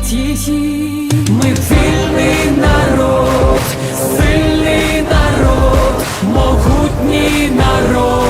любить її. Ми вільний народ, сильний народ, могутній народ.